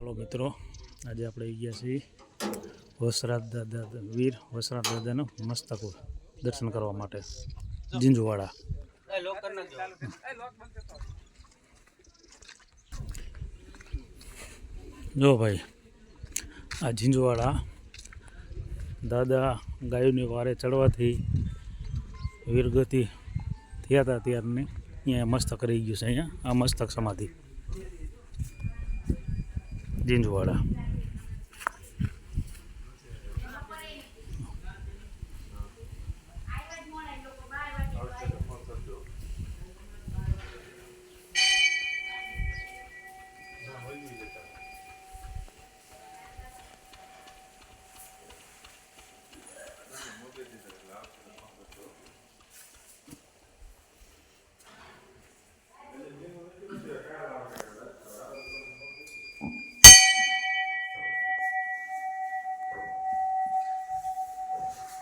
Hello મિત્રો, આજે આપણે ગયા છીએ વસરાજ દાદા વીર વસરાજ દાદાનો મસ્તક દર્શન કરવા માટે જીંજુવાડા જો ભાઈ, આ ઝીંઝવાડા દાદા ગાયોની વારે ચડવાથી વીરગતિ થયા હતા ત્યારની અહીંયા મસ્તક રહી ગયું છે અહીંયા, આ મસ્તક સમાધિ. 一斤多了。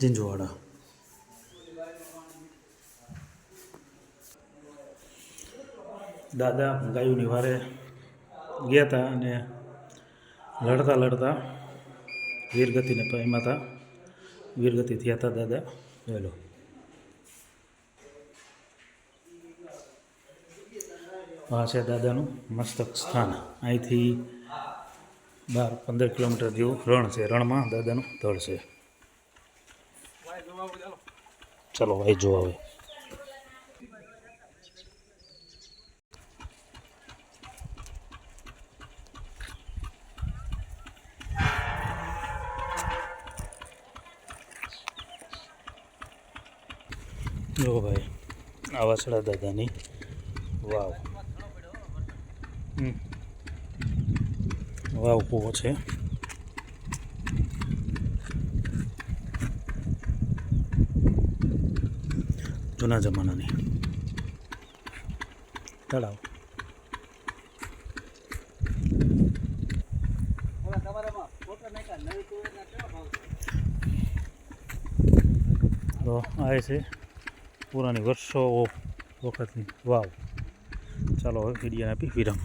જીંજવાડા દાદા ગાયોની વારે ગયા હતા અને લડતા લડતા વીરગતિને પામ્યા હતા વીરગતિ થયા હતા દાદા. પહેલો આ છે દાદાનું મસ્તક સ્થાન. અહીંથી બાર પંદર કિલોમીટર જેવું રણ છે. રણમાં દાદાનું તળ છે. ચલો ભાઈ જો હવે જો ભાઈ આ વાસડા દાદાની. વાવ. હમ. વાવ કૂવો છે. જૂના જમાનાની. તળાવ. તો આ છે પુરાની વર્ષો વખતની વાવ. ચાલો હવે વિડીયોને આપી વિરામ.